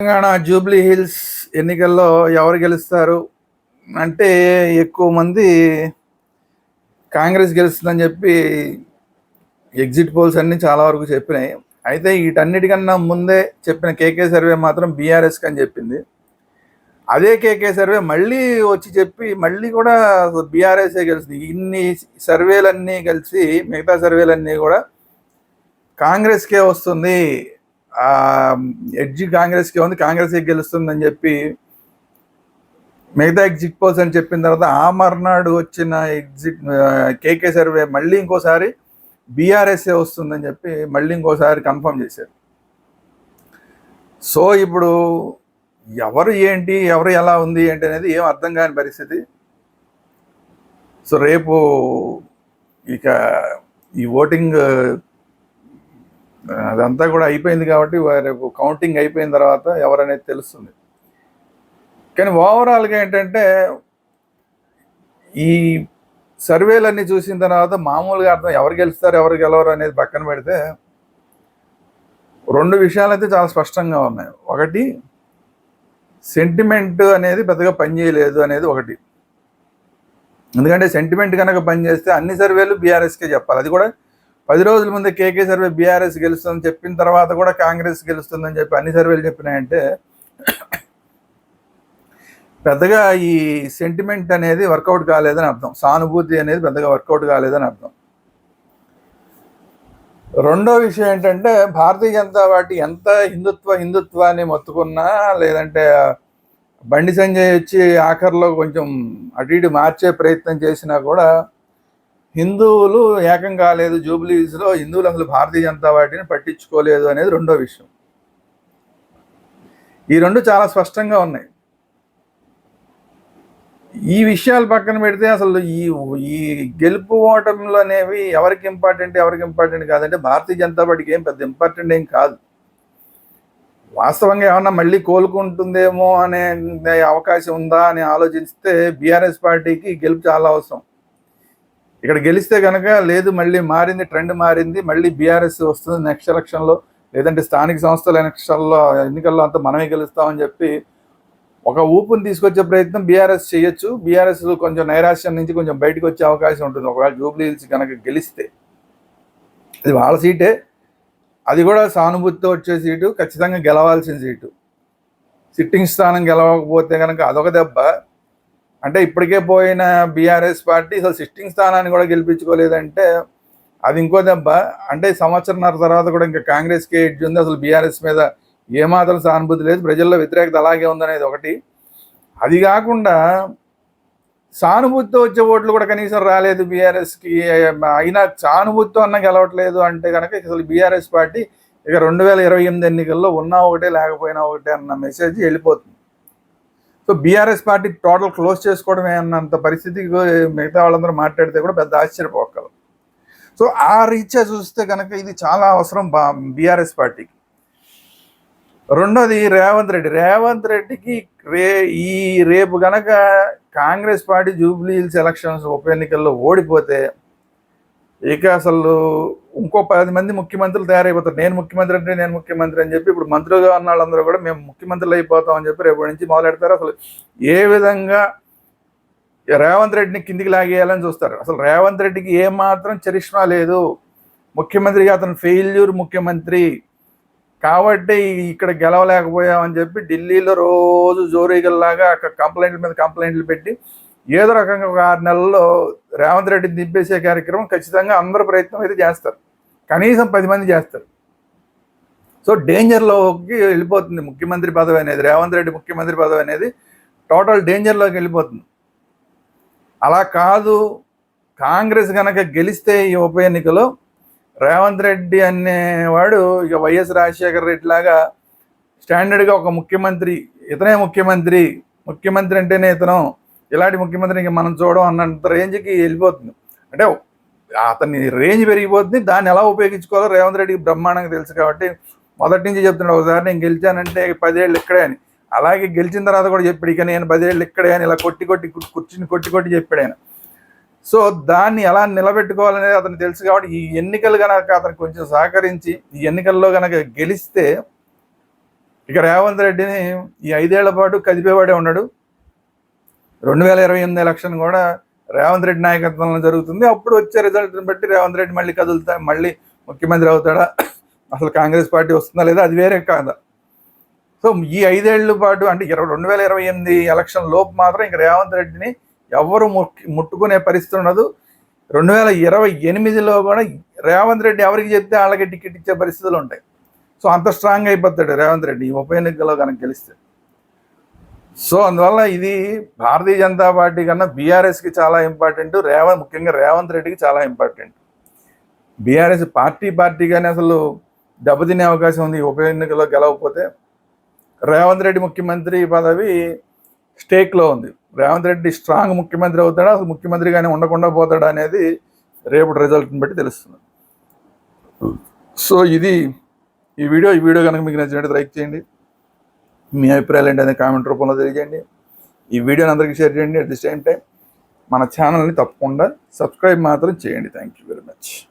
Telangana Jubilee hills ఎన్నికల్లో ఎవరు గెలుస్తారు? అంటే ఎక్కువ మంది కాంగ్రెస్ గెలుస్తుందని చెప్పి ఎగ్జిట్ పోల్స్ అన్నీ చాలా వరకు చెప్పినాయి. అయితే వీటన్నిటికన్నా ముందే చెప్పిన కేకే సర్వే మాత్రం బీఆర్ఎస్కి అని చెప్పింది. అదే కేకే సర్వే మళ్ళీ వచ్చి చెప్పి మళ్ళీ కూడా బీఆర్ఎస్ఏ గెలుస్తుంది. ఇన్ని సర్వేలన్నీ కలిసి మిగతా సర్వేలన్నీ కూడా కాంగ్రెస్కే వస్తుంది. ఎడ్జి కాంగ్రెస్కి ఉంది కాంగ్రెస్కి గెలుస్తుందని చెప్పి మిగతా ఎగ్జిట్ పోల్స్ అని చెప్పిన తర్వాత ఆ మర్నాడు వచ్చిన ఎగ్జిట్ కేకే సర్వే మళ్ళీ ఇంకోసారి బీఆర్ఎస్ఏ వస్తుందని చెప్పి మళ్ళీ ఇంకోసారి కన్ఫర్మ్ చేశారు. సో ఇప్పుడు ఎవరు ఏంటి ఎవరు ఎలా ఉంది ఏంటి అనేది ఏం అర్థం కాని పరిస్థితి. సో రేపు ఇక ఈ ఓటింగ్ అదంతా కూడా అయిపోయింది కాబట్టి రేపు కౌంటింగ్ అయిపోయిన తర్వాత ఎవరనేది తెలుస్తుంది. కానీ ఓవరాల్గా ఏంటంటే ఈ సర్వేలన్నీ చూసిన తర్వాత మామూలుగా అర్థం ఎవరు గెలుస్తారు ఎవరు గెలవరు అనేది పక్కన పెడితే రెండు విషయాలు అయితే చాలా స్పష్టంగా ఉన్నాయి. ఒకటి సెంటిమెంట్ అనేది పెద్దగా పనిచేయలేదు అనేది ఒకటి. ఎందుకంటే సెంటిమెంట్ కనుక పనిచేస్తే అన్ని సర్వేలు బీఆర్ఎస్కే చెప్పాలి. అది కూడా పది రోజుల ముందే కేకే సర్వే బీఆర్ఎస్ గెలుస్తుందని చెప్పిన తర్వాత కూడా కాంగ్రెస్ గెలుస్తుందని చెప్పి అన్ని సర్వేలు చెప్పినాయంటే పెద్దగా ఈ సెంటిమెంట్ అనేది వర్కౌట్ కాలేదని అర్థం. సానుభూతి అనేది పెద్దగా వర్కౌట్ కాలేదని అర్థం. రెండో విషయం ఏంటంటే భారతీయ జనతా పార్టీ ఎంత హిందుత్వ హిందుత్వాన్ని మొత్తుకున్నా లేదంటే బండి సంజయ్ వచ్చి ఆఖరిలో కొంచెం అటు ఇటు మార్చే ప్రయత్నం చేసినా కూడా హిందువులు ఏకం కాలేదు జూబ్లీస్లో హిందువులు అసలు భారతీయ జనతా పార్టీని పట్టించుకోలేదు అనేది రెండో విషయం. ఈ రెండు చాలా స్పష్టంగా ఉన్నాయి. ఈ విషయాలు పక్కన పెడితే అసలు ఈ ఈ గెలుపు ఓటములు అనేవి ఎవరికి ఇంపార్టెంట్ ఎవరికి ఇంపార్టెంట్ కాదంటే భారతీయ జనతా పార్టీకి ఏం పెద్ద ఇంపార్టెంట్ ఏం కాదు. వాస్తవంగా ఏమన్నా మళ్ళీ కోలుకుంటుందేమో అనే అవకాశం ఉందా అని ఆలోచిస్తే బీఆర్ఎస్ పార్టీకి గెలుపు చాలా అవసరం. ఇక్కడ గెలిస్తే కనుక లేదు మళ్ళీ మారింది ట్రెండ్ మారింది మళ్ళీ బీఆర్ఎస్ వస్తుంది నెక్స్ట్ ఎలక్షన్లో లేదంటే స్థానిక సంస్థల ఎలక్షన్లో ఎన్నికల్లో అంతా మనమే గెలుస్తామని చెప్పి ఒక ఊపుని తీసుకొచ్చే ప్రయత్నం బీఆర్ఎస్ చేయొచ్చు. బీఆర్ఎస్ కొంచెం నైరాశ్యం నుంచి కొంచెం బయటకు వచ్చే అవకాశం ఉంటుంది. ఒకవేళ జూబ్లీ హిల్స్ కనుక గెలిస్తే అది వాళ్ళ సీటే. అది కూడా సానుభూతితో వచ్చే సీటు ఖచ్చితంగా గెలవాల్సిన సీటు. సిట్టింగ్ స్థానం గెలవకపోతే కనుక అదొక దెబ్బ. అంటే ఇప్పటికే పోయిన బీఆర్ఎస్ పార్టీ అసలు సిట్టింగ్ స్థానాన్ని కూడా గెలిపించుకోలేదంటే అది ఇంకో దెబ్బ. అంటే సంవత్సరంన్నర తర్వాత కూడా ఇంకా కాంగ్రెస్కి ఎడ్జ్ ఉంది. అసలు బీఆర్ఎస్ మీద ఏమాత్రం సానుభూతి లేదు. ప్రజల్లో వ్యతిరేకత అలాగే ఉందనేది ఒకటి. అది కాకుండా సానుభూతితో వచ్చే ఓట్లు కూడా కనీసం రాలేదు బీఆర్ఎస్కి. అయినా సానుభూతితో అన్న గెలవట్లేదు అంటే కనుక అసలు బీఆర్ఎస్ పార్టీ ఇక రెండు వేల ఇరవై ఎనిమిది ఎన్నికల్లో ఉన్నా ఒకటే లేకపోయినా ఒకటే అన్న మెసేజ్ వెళ్ళిపోతుంది. So BRS party total close చేసుకోవడమే అన్నంత పరిస్థితి మిగతా వాళ్ళందరూ మాట్లాడితే కూడా పెద్ద ఆశ్చర్యపోకలు. సో ఆ రీత్యా చూస్తే కనుక ఇది చాలా అవసరం బా బీఆర్ఎస్ పార్టీకి. రెండోది రేవంత్ రెడ్డి. రేవంత్ రెడ్డికి రే ఈ రేపు గనక Congress party Jubilee Hills elections ఉప ఎన్నికల్లో ఓడిపోతే ఇక అసలు ఇంకో పది మంది ముఖ్యమంత్రులు తయారైపోతారు. నేను ముఖ్యమంత్రి అంటే నేను ముఖ్యమంత్రి అని చెప్పి ఇప్పుడు మంత్రులుగా ఉన్న వాళ్ళందరూ కూడా మేము ముఖ్యమంత్రులు అయిపోతాం అని చెప్పి రేపటి నుంచి మొదలెడతారు. అసలు ఏ విధంగా రేవంత్ రెడ్డిని కిందికి లాగేయాలని చూస్తారు? అసలు రేవంత్ రెడ్డికి ఏమాత్రం చరిష్మా లేదు. ముఖ్యమంత్రిగా అతను ఫెయిల్యూర్ ముఖ్యమంత్రి. కాబట్టి ఇక్కడ గెలవలేకపోయామని చెప్పి ఢిల్లీలో రోజు జోరీగల్లాగా అక్కడ కంప్లైంట్ల మీద కంప్లైంట్లు పెట్టి ఏదో రకంగా ఒక ఆరు నెలల్లో రేవంత్ రెడ్డిని దింపేసే కార్యక్రమం ఖచ్చితంగా అందరూ ప్రయత్నం అయితే చేస్తారు. కనీసం పది మంది చేస్తారు. సో డేంజర్లోకి వెళ్ళిపోతుంది ముఖ్యమంత్రి పదవి అనేది రేవంత్ రెడ్డి ముఖ్యమంత్రి పదవి అనేది టోటల్ డేంజర్లోకి వెళ్ళిపోతుంది. అలా కాదు కాంగ్రెస్ కనుక గెలిస్తే ఈ ఉప ఎన్నికలో రేవంత్ రెడ్డి అనేవాడు ఇక వైఎస్ రాజశేఖర రెడ్డి లాగా స్టాండర్డ్గా ఒక ముఖ్యమంత్రి ఇతనే ముఖ్యమంత్రి ముఖ్యమంత్రి అంటేనే ఇతను ఇలాంటి ముఖ్యమంత్రిని ఇంక మనం చూడడం అన్నంత రేంజ్కి వెళ్ళిపోతుంది. అంటే అతని రేంజ్ పెరిగిపోతుంది. దాన్ని ఎలా ఉపయోగించుకోవాలో రేవంత్ రెడ్డికి బ్రహ్మాండంగా తెలుసు కాబట్టి మొదటి నుంచి చెప్తున్నాడు. ఒకసారి నేను గెలిచానంటే పదేళ్ళు ఇక్కడే అని. అలాగే గెలిచిన తర్వాత కూడా చెప్పాడు. ఇక నేను పదేళ్ళు ఇక్కడే అని ఇలా కొట్టి కొట్టి కుర్చీని కొట్టి కొట్టి చెప్పాడు ఆయన. సో దాన్ని ఎలా నిలబెట్టుకోవాలనేది అతను తెలుసు కాబట్టి ఈ ఎన్నికలు కనుక అతను కొంచెం సహకరించి ఈ ఎన్నికల్లో కనుక గెలిస్తే ఇక రేవంత్ రెడ్డిని ఈ ఐదేళ్ళ పాటు కదిపేవాడే ఉన్నాడు. రెండు వేల ఇరవై ఎనిమిది ఎలక్షన్ కూడా రేవంత్ రెడ్డి నాయకత్వంలో జరుగుతుంది. అప్పుడు వచ్చే రిజల్ట్ని బట్టి రేవంత్ రెడ్డి మళ్ళీ కదులుతా మళ్ళీ ముఖ్యమంత్రి అవుతాడా? అసలు కాంగ్రెస్ పార్టీ వస్తుందా లేదా? అది వేరే కాదా? సో ఈ ఐదేళ్ళ పాటు అంటే ఇరవై రెండు వేల ఇరవై ఎనిమిది ఎలక్షన్ లోపు మాత్రం ఇంక రేవంత్ రెడ్డిని ఎవరు ముక్కి- ముట్టుకునే పరిస్థితి ఉండదు. రెండు వేల ఇరవై ఎనిమిదిలో కూడా రేవంత్ రెడ్డి ఎవరికి చెప్తే వాళ్ళకి టికెట్ ఇచ్చే పరిస్థితులు ఉంటాయి. సో అంత స్ట్రాంగ్ అయిపోతాడు రేవంత్ రెడ్డి. ఈ ఉప ఎన్నికలో కనుక గెలిస్తే. సో అందువల్ల ఇది భారతీయ జనతా పార్టీ కన్నా బీఆర్ఎస్కి చాలా ఇంపార్టెంట్ రేవంత్ ముఖ్యంగా రేవంత్ రెడ్డికి చాలా ఇంపార్టెంట్. బీఆర్ఎస్ పార్టీ పార్టీగానే అసలు దెబ్బతినే అవకాశం ఉంది ఉప ఎన్నికల్లో గెలవకపోతే. రేవంత్ రెడ్డి ముఖ్యమంత్రి పదవి స్టేక్లో ఉంది. రేవంత్ రెడ్డి స్ట్రాంగ్ ముఖ్యమంత్రి అవుతాడా అసలు ముఖ్యమంత్రిగానే ఉండకుండా పోతాడా అనేది రేపటి రిజల్ట్ని బట్టి తెలుస్తుంది. సో ఇది ఈ వీడియో ఈ వీడియో కనుక మీకు నచ్చినట్టు లైక్ చేయండి. మీ అభిప్రాయాలు ఏంటి అనేది కామెంట్ రూపంలో తెలియజేయండి. ఈ వీడియోని అందరికీ షేర్ చేయండి. అట్ ది సేమ్ టైం మన ఛానల్ని తప్పకుండా సబ్స్క్రైబ్ మాత్రం చేయండి. Thank you very much